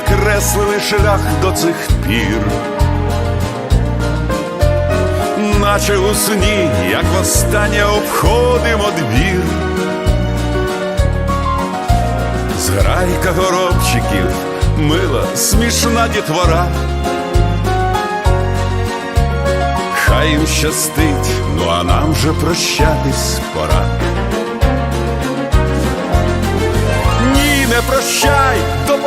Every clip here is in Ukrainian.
накреслили шлях до цих пір. Наче у сні, як востаннє обходимо двір. Зграйка горобчиків, мила, смішна дітвора. Хай їм щастить, ну а нам вже прощатись пора. Ні, не прощай,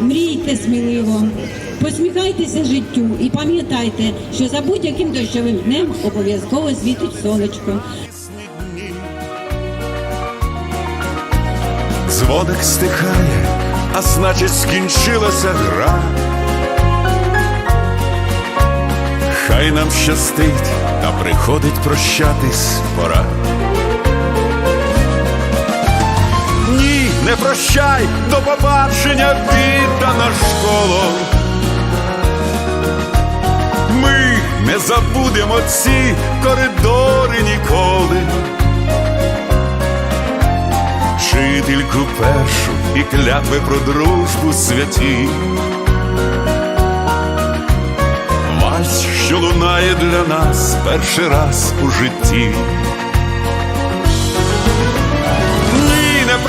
Мрійте сміливо, посміхайтеся життю і пам'ятайте, що за будь-яким дощовим днем обов'язково світить сонечко. Дзвоник стихає, а значить скінчилася гра. Хай нам щастить, та приходить прощатись пора. Не прощай, до побачення віддана школо. Ми не забудемо ці коридори ніколи. Вчительку першу і клятви про дружбу святі. Вальс, що лунає для нас перший раз у житті.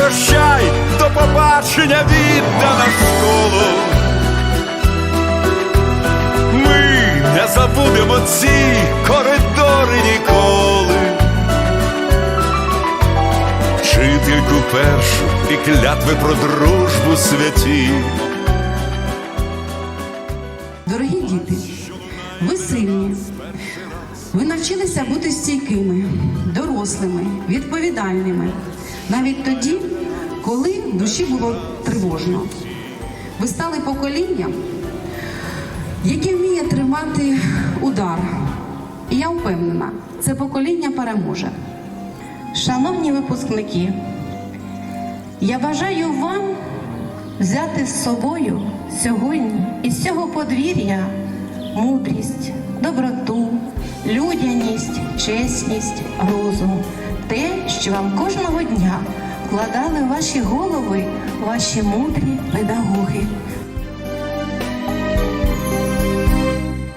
Прощай, до побачення віддана школу. Ми не забудемо ці коридори ніколи. Вчительку першу і клятви про дружбу святі. Дорогі діти, ви сильні. Ви навчилися бути стійкими, дорослими, відповідальними, навіть тоді, коли душі було тривожно. Ви стали поколінням, яке вміє тримати удар. І я впевнена, це покоління переможе. Шановні випускники, я бажаю вам взяти з собою сьогодні із цього подвір'я мудрість, доброту, людяність, чесність, розум, те, що вам кожного дня вкладали ваші голови ваші мудрі педагоги.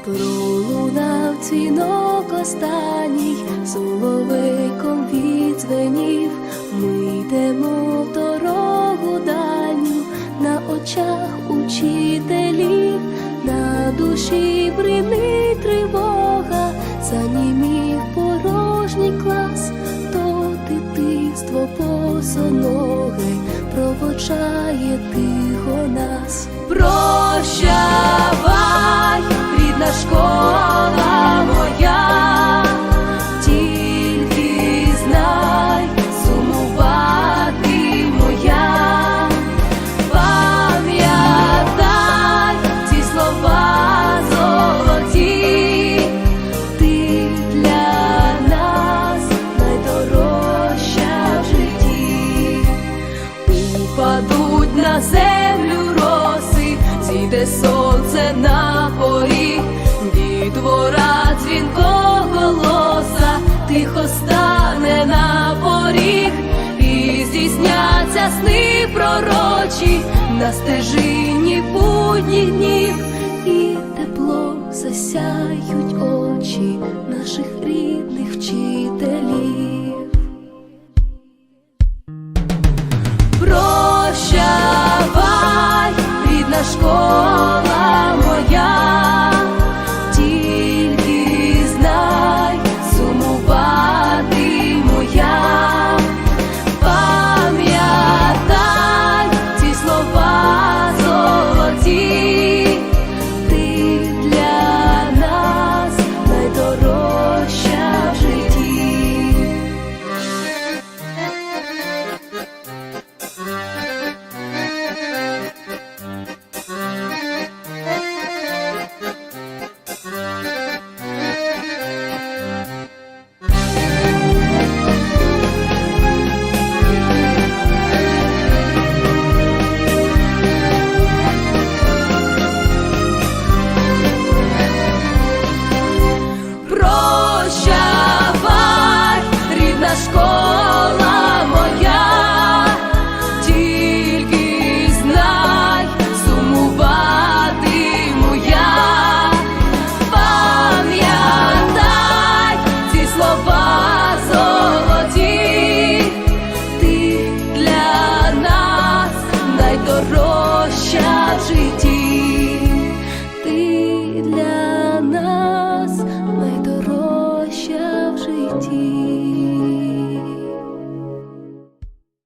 Пролунав дзвінок останній, соловейком відзвенів. Ми йдемо в дорогу дальню, на очах учителів, на душі бринить босоноге проводжає тихо нас. Прощавай, землю роси, зійде сонце на поріг, дітвора дзвінко голоса, тихо стане на поріг, і здійсняться сни пророчі на стежині будніх днів, і тепло засяють очі наших рідних вчителів. В житті,